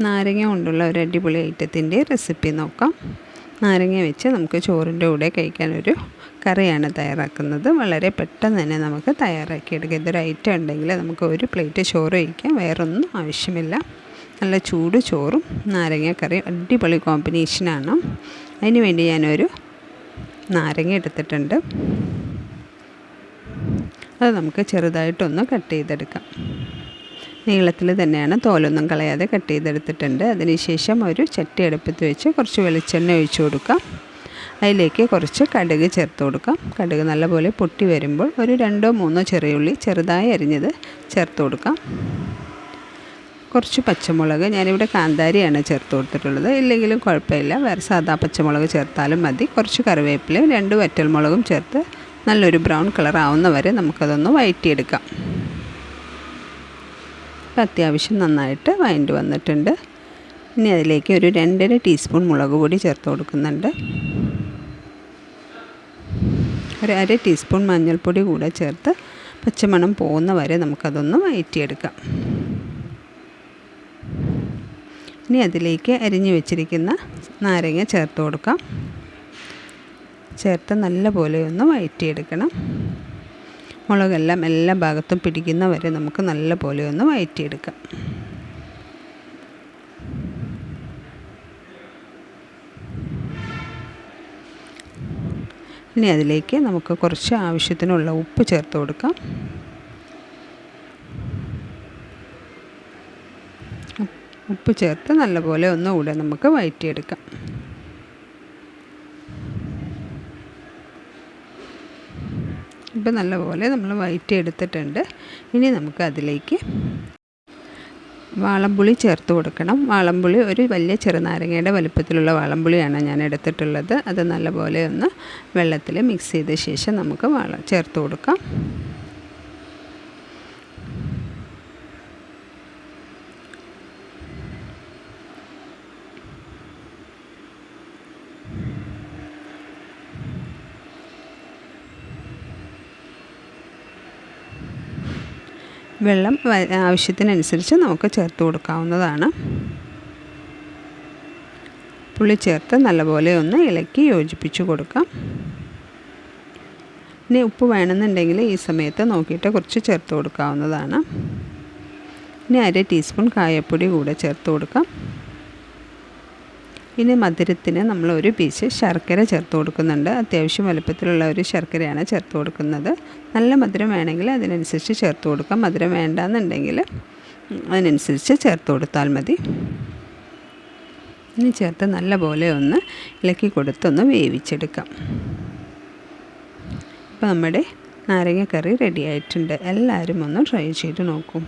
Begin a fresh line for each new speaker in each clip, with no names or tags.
നാരങ്ങ കൊണ്ടുള്ള ഒരു അടിപൊളി ഐറ്റത്തിന്റെ റെസിപ്പി നോക്കാം. നാരങ്ങ വെച്ച് നമുക്ക് ചോറിന്റെ കൂടെ കഴിക്കാനൊരു കറിയാണ് തയ്യാറാക്കുന്നത്. വളരെ പെട്ടെന്ന് തന്നെ നമുക്ക് തയ്യാറാക്കിയെടുക്കാം. ഇതൊരു ഐറ്റം ഉണ്ടെങ്കിൽ നമുക്ക് ഒരു പ്ലേറ്റ് ചോറ് കഴിക്കാം. വേറൊന്നും ആവശ്യമില്ല. നല്ല ചൂട് ചോറും നാരങ്ങ കറിയും അടിപൊളി കോമ്പിനേഷനാണ്. അതിന് വേണ്ടി ഞാനൊരു നാരങ്ങ എടുത്തിട്ടുണ്ട്. അത് നമുക്ക് ചെറുതായിട്ടൊന്ന് കട്ട് ചെയ്തെടുക്കാം. നീളത്തിൽ തന്നെയാണ് തോലൊന്നും കളയാതെ കട്ട് ചെയ്തെടുത്തിട്ടുണ്ട്. അതിനുശേഷം ഒരു ചട്ടി അടുപ്പത്ത് വെച്ച് കുറച്ച് വെളിച്ചെണ്ണ ഒഴിച്ചു കൊടുക്കാം. അതിലേക്ക് കുറച്ച് കടുക് ചേർത്ത് കൊടുക്കാം. കടുക് നല്ലപോലെ പൊട്ടി വരുമ്പോൾ ഒരു രണ്ടോ മൂന്നോ ചെറിയുള്ളി ചെറുതായി അരിഞ്ഞത് ചേർത്ത് കൊടുക്കാം. കുറച്ച് പച്ചമുളക് ഞാനിവിടെ കാന്താരിയാണ് ചേർത്ത് കൊടുത്തിട്ടുള്ളത്. ഇല്ലെങ്കിലും കുഴപ്പമില്ല. വേറെ സാധാ പച്ചമുളക് ചേർത്താലും മതി. കുറച്ച് കറിവേപ്പിലയും രണ്ട് വറ്റൽമുളകും ചേർത്ത് നല്ലൊരു ബ്രൗൺ കളർ ആവുന്ന വരെ നമുക്കതൊന്ന് വഴറ്റിയെടുക്കാം. അത്യാവശ്യം നന്നായിട്ട് വഴണ്ട് വന്നിട്ടുണ്ട്. ഇനി അതിലേക്ക് ഒരു രണ്ടര ടീസ്പൂൺ മുളക് പൊടി ചേർത്ത് കൊടുക്കുന്നുണ്ട്. ഒരു അര ടീസ്പൂൺ മഞ്ഞൾപ്പൊടി കൂടെ ചേർത്ത് പച്ചമണം പോകുന്ന വരെ നമുക്കതൊന്ന് വയറ്റിയെടുക്കാം. ഇനി അതിലേക്ക് അരിഞ്ഞു വെച്ചിരിക്കുന്ന നാരങ്ങ ചേർത്ത് കൊടുക്കാം. ചേർത്ത് നല്ലപോലെ ഒന്ന് വഴറ്റിയെടുക്കണം മുളകെല്ലാം എല്ലാ ഭാഗത്തും പിടിക്കുന്ന വരെ നമുക്ക് നല്ല പോലെ ഒന്ന് വഴറ്റിയെടുക്കാം ഇനി അതിലേക്ക് നമുക്ക് കുറച്ച് ആവശ്യത്തിനുള്ള ഉപ്പ് ചേർത്ത് കൊടുക്കാം. ഉപ്പ് ചേർത്ത് നല്ലപോലെ ഒന്നുകൂടെ നമുക്ക് വഴറ്റിയെടുക്കാം ഇപ്പം നല്ലപോലെ നമ്മൾ വയറ്റി എടുത്തിട്ടുണ്ട് ഇനി നമുക്ക് അതിലേക്ക് വാളംപുളി ചേർത്ത് കൊടുക്കണം. വാളംപുളി ഒരു വലിയ ചെറുനാരങ്ങയുടെ വലുപ്പത്തിലുള്ള വാളംപുളിയാണ് ഞാൻ എടുത്തിട്ടുള്ളത്. അത് നല്ലപോലെ ഒന്ന് വെള്ളത്തിൽ മിക്സ് ചെയ്ത ശേഷം നമുക്ക് വാള ചേർത്ത് കൊടുക്കാം. വെള്ളം ആവശ്യത്തിനനുസരിച്ച് നമുക്ക് ചേർത്ത് കൊടുക്കാവുന്നതാണ്. പുളി ചേർത്ത് നല്ലപോലെ ഒന്ന് ഇളക്കി യോജിപ്പിച്ച് കൊടുക്കാം. ഇനി ഉപ്പ് വേണമെന്നുണ്ടെങ്കിൽ ഈ സമയത്ത് നോക്കിയിട്ട് കുറച്ച് ചേർത്ത് കൊടുക്കാവുന്നതാണ്. ഇനി അര ടീസ്പൂൺ കായപ്പൊടി കൂടെ ചേർത്ത് കൊടുക്കാം. ഇനി മധുരത്തിന് നമ്മൾ ഒരു പീസ് ശർക്കര ചേർത്ത് കൊടുക്കുന്നുണ്ട്. അത്യാവശ്യം വലുപ്പത്തിലുള്ള ഒരു ശർക്കരയാണ് ചേർത്ത് കൊടുക്കുന്നത്. നല്ല മധുരം വേണമെങ്കിൽ അതിനനുസരിച്ച് ചേർത്ത് കൊടുക്കാം. മധുരം വേണ്ടാന്നുണ്ടെങ്കിൽ അതിനനുസരിച്ച് ചേർത്ത് കൊടുത്താൽ മതി. ഇനി ചേർത്ത് നല്ല പോലെ ഒന്ന് ഇളക്കി കൊടുത്തൊന്ന് വേവിച്ചെടുക്കാം. ഇപ്പോൾ നമ്മുടെ നാരങ്ങക്കറി റെഡി ആയിട്ടുണ്ട്. എല്ലാവരും ഒന്ന് ട്രൈ ചെയ്ത് നോക്കൂ.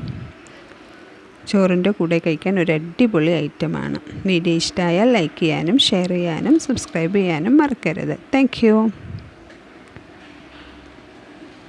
ചോറിന്റെ കൂടെ കഴിക്കാൻ ഒരു അടിപൊളി ഐറ്റമാണ്. വീഡിയോ ഇഷ്ടമായാൽ ലൈക്ക് ചെയ്യാനും ഷെയർ ചെയ്യാനും സബ്സ്ക്രൈബ് ചെയ്യാനും മറക്കരുത്. താങ്ക്